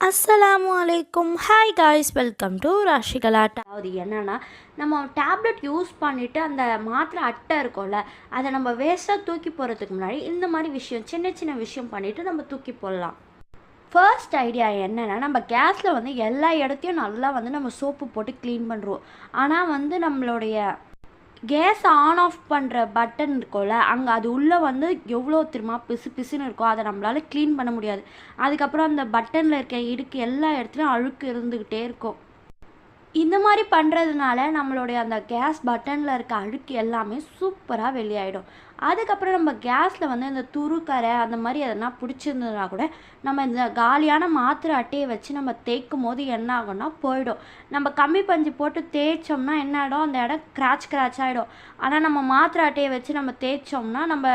அஸ்ஸலாமு அலைக்கும் hi guys welcome to Rashikalatta அது என்னென்னா நம்ம டேப்லெட் யூஸ் பண்ணிவிட்டு அந்த மாத்திரை அட்டை இருக்கும்ல அதை நம்ம வேஸ்ட்டாக தூக்கி போகிறதுக்கு முன்னாடி இந்த மாதிரி விஷயம் சின்ன சின்ன விஷயம் பண்ணிவிட்டு நம்ம தூக்கி போடலாம். ஃபர்ஸ்ட் ஐடியா என்னென்னா நம்ம கேஸில் வந்து எல்லா இடத்தையும் நல்லா வந்து நம்ம சோப்பு போட்டு க்ளீன் பண்ணுறோம் ஆனால் வந்து நம்மளுடைய கேஸ் ஆன் ஆஃப் பண்ணுற பட்டன் இருக்கும்ல அங்கே அது உள்ளே வந்து எவ்வளோ திரும்ப பிசு பிசுன்னு இருக்கோ அதை நம்மளால் க்ளீன் பண்ண முடியாது. அதுக்கப்புறம் அந்த பட்டனில் இருக்க இடுக்கு எல்லா இடத்துலையும் அழுக்கு இருந்துக்கிட்டே இருக்கும். இந்த மாதிரி பண்ணுறதுனால நம்மளுடைய அந்த கேஸ் பட்டனில் இருக்க அழுக்கு எல்லாமே சூப்பராக வெளியாயிடும். அதுக்கப்புறம் நம்ம கேஸில் வந்து இந்த துருக்கரை அந்த மாதிரி எதனா பிடிச்சிருந்ததுனா கூட நம்ம இந்த காலியான மாத்திரை அட்டையை வச்சு நம்ம தேய்க்கும் போது என்ன ஆகும்னா போயிடும். நம்ம கம்மி பஞ்சு போட்டு தேய்ச்சோம்னா என்ன ஆகிடும் அந்த இடம் கிராச் கிராச் ஆகிடும் ஆனால் நம்ம மாத்திரை அட்டையை வச்சு நம்ம தேய்ச்சோம்னா நம்ம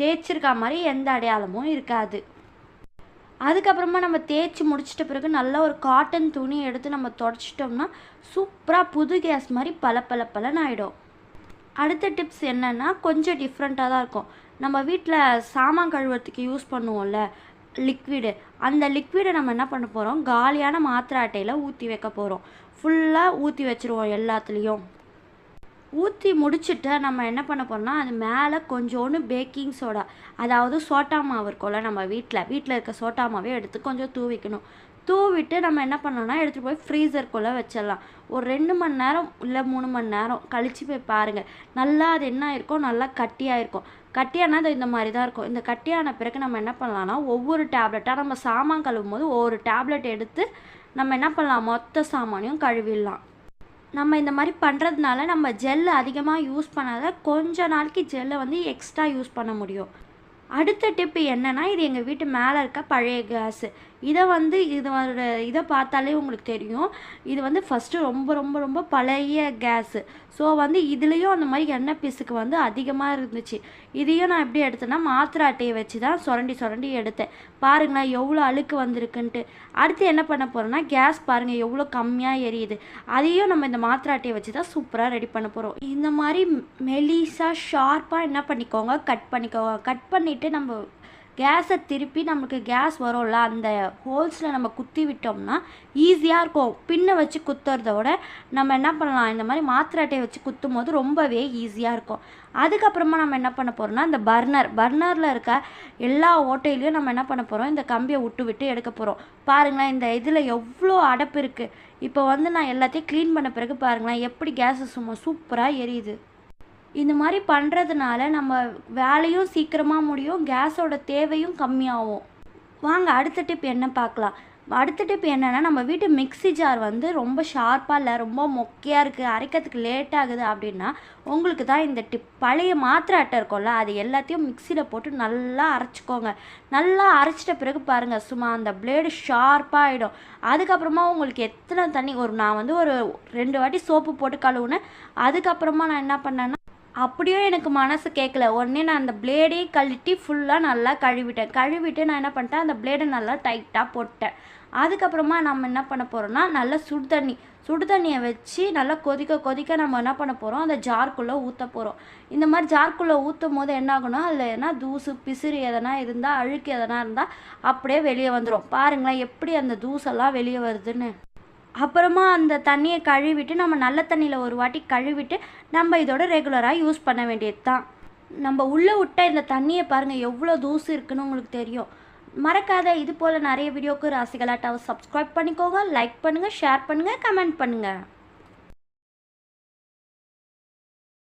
தேய்ச்சிருக்க மாதிரி எந்த அடையாளமும் இருக்காது. அதுக்கப்புறமா நம்ம தேய்ச்சி முடிச்சிட்ட பிறகு நல்லா ஒரு காட்டன் துணி எடுத்து நம்ம தொடச்சிட்டோம்னா சூப்பராக புது கேஸ் மாதிரி பல பல பலன் ஆகிடும் அடுத்த டிப்ஸ் என்னென்னா கொஞ்சம் டிஃப்ரெண்ட்டாக தான் இருக்கும். நம்ம வீட்டில் சாமான் கழுவுறதுக்கு யூஸ் பண்ணுவோம்ல லிக்விடு அந்த லிக்விடை நம்ம என்ன பண்ண போகிறோம் காலியான மாத்திரை அட்டையில் ஊற்றி வைக்க போகிறோம் ஃபுல்லாக ஊற்றி வச்சுருவோம் எல்லாத்துலேயும். ஊற்றி முடிச்சுட்டு நம்ம என்ன பண்ண போகிறோம்னா அது மேலே கொஞ்சோண்டு பேக்கிங் சோடா அதாவது சோட்டா மாவு இருக்கும்ல நம்ம வீட்டில் வீட்டில் இருக்க சோட்டா மாவே எடுத்து கொஞ்சம் தூவிக்கணும். தூவிட்டு நம்ம என்ன பண்ணோம்னா எடுத்துகிட்டு போய் ஃப்ரீசருக்குள்ளே வச்சிடலாம். ஒரு ரெண்டு மணி நேரம் இல்லை மூணு மணி நேரம் கழித்து போய் பாருங்கள் நல்லா அது என்ன ஆயிருக்கும்? நல்லா கட்டியாக இருக்கும். கட்டியானா அது இந்த மாதிரி தான் இருக்கும். இந்த கட்டியான பிறகு நம்ம என்ன பண்ணலாம்னா ஒவ்வொரு டேப்லெட்டாக நம்ம சாமான் கழுவும் போது ஒவ்வொரு டேப்லெட் எடுத்து நம்ம என்ன பண்ணலாம்? மொத்த சாமானையும் கழுவிடலாம். நம்ம இந்த மாதிரி பண்ணுறதுனால நம்ம ஜெல் அதிகமாக யூஸ் பண்ணாத கொஞ்ச நாளைக்கு ஜெல்லை வந்து எக்ஸ்ட்ரா யூஸ் பண்ண முடியும். அடுத்த டிப்பு என்னென்னா இது எங்கள் வீட்டு மேலே இருக்க பழைய கேஸு இதை வந்து இது இதை பார்த்தாலே உங்களுக்கு தெரியும். இது வந்து ஃபஸ்ட்டு ரொம்ப ரொம்ப ரொம்ப பழைய கேஸு ஸோ வந்து இதுலேயும் அந்த மாதிரி எண்ணெய் பீஸுக்கு வந்து அதிகமாக இருந்துச்சு. இதையும் நான் எப்படி எடுத்தேன்னா மாத்திரை அட்டையை வச்சு தான் சுரண்டி சுரண்டி எடுத்தேன். பாருங்களேன் எவ்வளோ அழுக்கு வந்திருக்குன்ட்டு. அடுத்து என்ன பண்ண போகிறோன்னா கேஸ் பாருங்கள் எவ்வளோ கம்மியாக எரியுது. அதையும் நம்ம இந்த மாத்திரை அட்டையை வச்சு தான் சூப்பராக ரெடி பண்ண போகிறோம் இந்த மாதிரி மெலிசாக ஷார்ப்பாக என்ன பண்ணிக்கோங்க கட் பண்ணிக்கோங்க. கட் பண்ணி பண்ணிவிட்டு நம்ம கேஸை திருப்பி நமக்கு கேஸ் வரும்ல அந்த ஹோல்ஸில் நம்ம குத்தி விட்டோம்னா ஈஸியாக இருக்கும். பின்னை வச்சு குத்துறத விட நம்ம என்ன பண்ணலாம்? இந்த மாதிரி மாத்திரை அட்டையை வச்சு குத்தும் போது ரொம்பவே ஈஸியாக இருக்கும். அதுக்கப்புறமா நம்ம என்ன பண்ண போகிறோம்னா இந்த பர்னர். பர்னரில் இருக்க எல்லா ஓட்டையிலையும் நம்ம என்ன பண்ண போகிறோம் இந்த கம்பியை விட்டு விட்டு எடுக்க போகிறோம் பாருங்களேன் இந்த இதில் எவ்வளோ அடப்பு இருக்குது இப்போ வந்து நான் எல்லாத்தையும் க்ளீன் பண்ண பிறகு பாருங்களேன் எப்படி கேஸு சும்மா சூப்பராக எரியுது. இந்த மாதிரி பண்ணுறதுனால நம்ம வேலையும் சீக்கிரமாக முடியும் கேஸோட தேவையும் கம்மியாகும். வாங்க அடுத்த டிப் என்ன பார்க்கலாம். அடுத்த டிப் என்னென்னா நம்ம வீட்டு மிக்ஸி ஜார் வந்து ரொம்ப ஷார்ப்பாக இல்லை ரொம்ப மொக்கையாக இருக்குது அரைக்கிறதுக்கு லேட் ஆகுது அப்படின்னா உங்களுக்கு தான் இந்த டிப் பழைய மாத்திரை அட்டை இருக்கும்ல அது எல்லாத்தையும் மிக்சியில் போட்டு நல்லா அரைச்சிக்கோங்க. நல்லா அரைச்சிட்ட பிறகு பாருங்கள் சும்மா அந்த பிளேடு ஷார்ப்பாக ஆகிடும் அதுக்கப்புறமா உங்களுக்கு எத்தனை தண்ணி ஒரு நான் வந்து ஒரு ரெண்டு வாட்டி சோப்பு போட்டு கழுவுனேன். அதுக்கப்புறமா நான் என்ன பண்ணேன்னா அப்படியும் எனக்கு மனசு கேட்கல உடனே நான் அந்த பிளேடே கழட்டி ஃபுல்லாக நல்லா கழுவிட்டேன். கழுவிட்டு நான் என்ன பண்ணிட்டேன்? அந்த பிளேடை நல்லா டைட்டாக போட்டேன். அதுக்கப்புறமா நம்ம என்ன பண்ண போகிறோம்னா நல்லா சுடு தண்ணி சுடு தண்ணியை வச்சு நல்லா கொதிக்க கொதிக்க நம்ம என்ன பண்ண போகிறோம் அந்த ஜார்க்குள்ளே ஊற்ற போகிறோம் இந்த மாதிரி ஜார்க்குள்ளே ஊற்றும் போது என்ன ஆகும்னா அதில் எதனா தூசு பிசிறு எதனா இருந்தால் அழுக்கு எதனா இருந்தால் அப்படியே வெளியே வந்துடும் பாருங்களேன் எப்படி அந்த தூசெல்லாம் வெளியே வருதுன்னு. அப்புறமா அந்த தண்ணியை கழுவிட்டு நம்ம நல்ல தண்ணியில் ஒரு வாட்டி கழுவிட்டு நம்ம இதோட ரெகுலராக யூஸ் பண்ண வேண்டியது தான் நம்ம உள்ளே விட்ட இந்த தண்ணியை பாருங்கள் எவ்வளோ தூசு இருக்குன்னு உங்களுக்கு தெரியும். மறக்காத இது போல் நிறைய வீடியோக்கு ராசிகலாட்டாவை சப்ஸ்கிரைப் பண்ணிக்கோங்க லைக் பண்ணுங்கள் ஷேர் பண்ணுங்கள் கமெண்ட் பண்ணுங்கள்